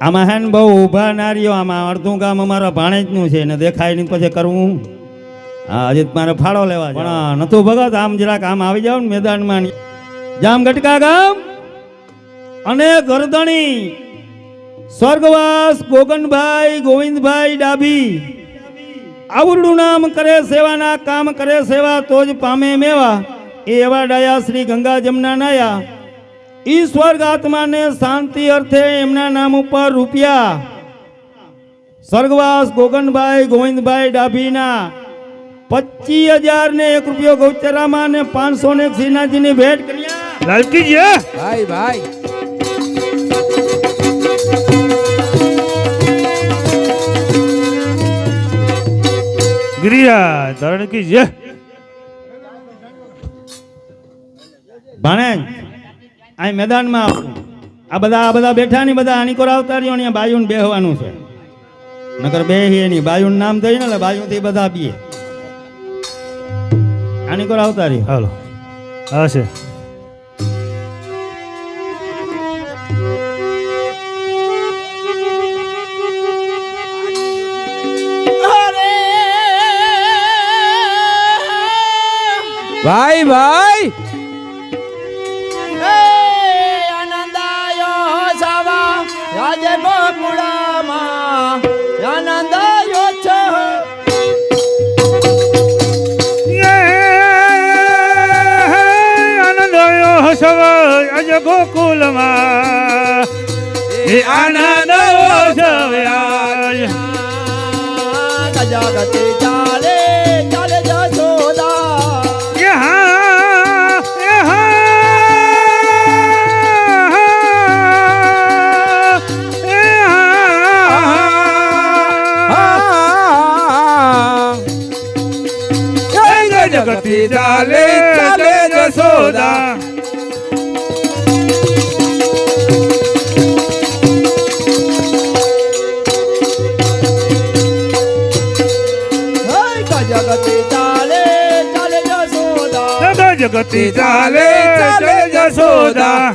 આમાં હે ને બહુ ઊભા નારીઓ આમાં અડધું ગામ અમારા ભાણેજનું છે ને દેખાય નહીં પછી કરવું. હા, હજી મારે ફાળો લેવા. પણ નતું ભગત. આમ જરાક આમ આવી જાવ ને મેદાનમાં. જામ ગટકા ગામ. અને ગરદણી. સ્વર્ગવાસ ગોગનભાઈ, ગોવિંદભાઈ ડાભી. આવડું નામ કરે સેવાના, કામ કરે સેવા, તો જ પામે મેવા. એ એવા ડાયા શ્રી ગંગા જમના નાયા ઈ સ્વર્ગ આત્માને શાંતિ અર્થે એમના નામ ઉપર રૂપિયા. સ્વર્ગવાસ ગોગનભાઈ ગોવિંદભાઈ ડાભીના પચીસ હજાર ને એક રૂપિયો ગૌચરામાં ને પાંચસો ને શ્રીનાથજીની ભેટ કરી ભાઈ ભાઈ. ગિરિયા ધરણ કી જય ભાણેજ અહીં મેદાનમાં આવશું આ બધા આ બધા બેઠા ની બધા આની કોર આવતા રહ્યો ને બાયુન બેહવાનું છે. નકર બેહીએ નહીં બાયુન નામ થઈ ને એટલે બાયુથી બધા બીએ. આની કોર આવતા રહ્યો હાલો. હા છે. ભાઈ ભાઈ! છો. આનંદ અજ ગોકુલમાં. આનંદ હસવ્યા ગજાગતે ગજાગતે ચાલે ચાલે જશોદા જગતી ચાલે ચાલે જશોદા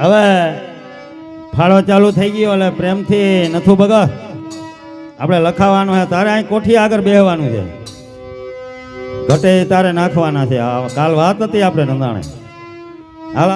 હવે ફાળો ચાલુ થઈ ગયો એટલે પ્રેમથી નથું ભગત આપણે લખાવાનું છે, તારે અહીં કોઠી આગળ બેહવાનું છે? ઘટે તારે નાખવાના છે. કાલ વાત હતી આપણે નંદાણે. હાલ.